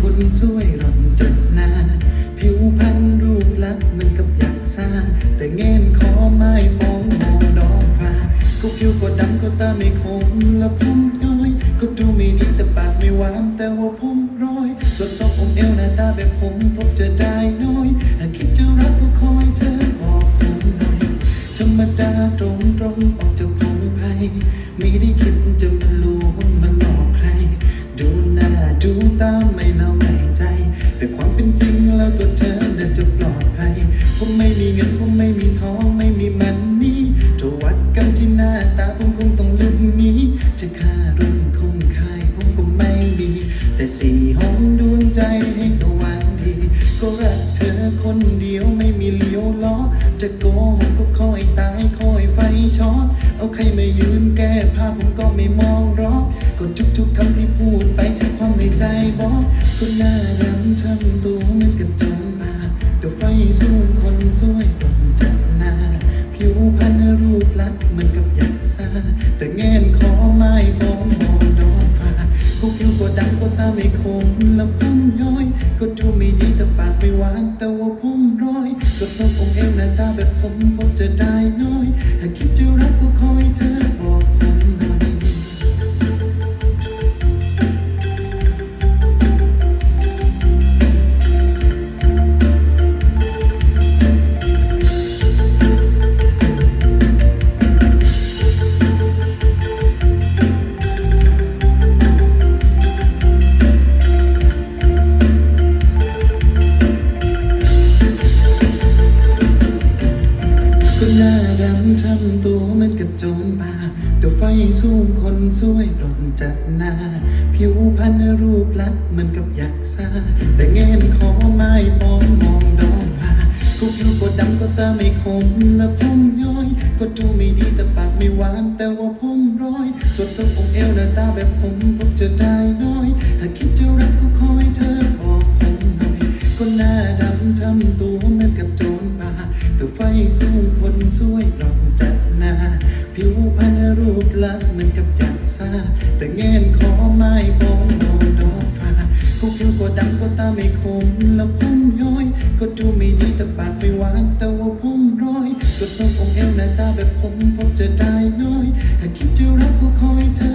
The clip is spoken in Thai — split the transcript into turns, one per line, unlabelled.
คนสวยร่อนจนหนาผิวพรรณรูปลักษณ์เหมือนกับอยักซาแต่เงินขอไม้มองมองดอกฟ้าก็ผิวก็ดำก็ตาไม่คมและผมย้อย ก็ดูไม่ดีแต่ปากไม่หวานแต่ว่าผมร้อยส่วนทรงผมเอวหน้าตาแบบผมพบจะได้น้อยหากคิดจะรักก็คอยเธอบอกผมหน่อยธรรมดาตรงตรงๆออกจากพงไพไม่ได้คิด แต่สี่ห้องดวงใจให้ตะวันดี ก็รักเธอคนเดียวไม่มีเลี้ยวล้อ จะโกหกก็คอยตายคอยไฟช็อตเอาใครมายืนแก้ผ้าผมก็ไม่มองรอกก็ทุกๆคำที่พูดไปจากความในใจบอกก็หน้าดำทำตัวเหมือนกับโจรบาแต่ไฟสู้คนสวยโดนจับหน้าผิวพรรณรูปลักษณ์เหมือนกับยักษ์ซาแต่แง ดำก็ตาไม่คมและผมย้อย ก็ดูไม่ดีแต่ปากไม่หวานแต่ว่าผมร้อยส่วนทรงองเองหน้าตาแบบผมพบจะได้ำทำตัวเหมือนกับโจรป่าแต่ไฟสู้คนสวยโดนจัดหน้า ผิวพรรณรูปลักษณ์เหมือนกับยักษ์ซาแต่เงินขอไม้ปองมองดอกผ้าก็ผิวก็ดำก็ตาไม่คมและผมย้อย ก็ดูไม่ดีแต่ปากไม่หวานแต่ว่าผมร้อยส่วนทรงองเอวหน้าตาแบบผมพบจะได้น้อย หากคิดจะรักก็คอยเธอ สู้คนสวยหลอกจัดหน้า ผิวพรรณรูปลักษณ์เหมือนกับยักษ์ซาแต่เงินขอไม้บองมองดอกฟ้าก็ผิวก็ดำก็ตาไม่คมและผมย้อย ก็ดูไม่ดีแต่ปากไม่หวานแต่ว่าผมร้อยส่วนทรงองค์เอวหน้าตาแบบผมพบจะได้น้อยหากคิดจะรักก็คอยเธอ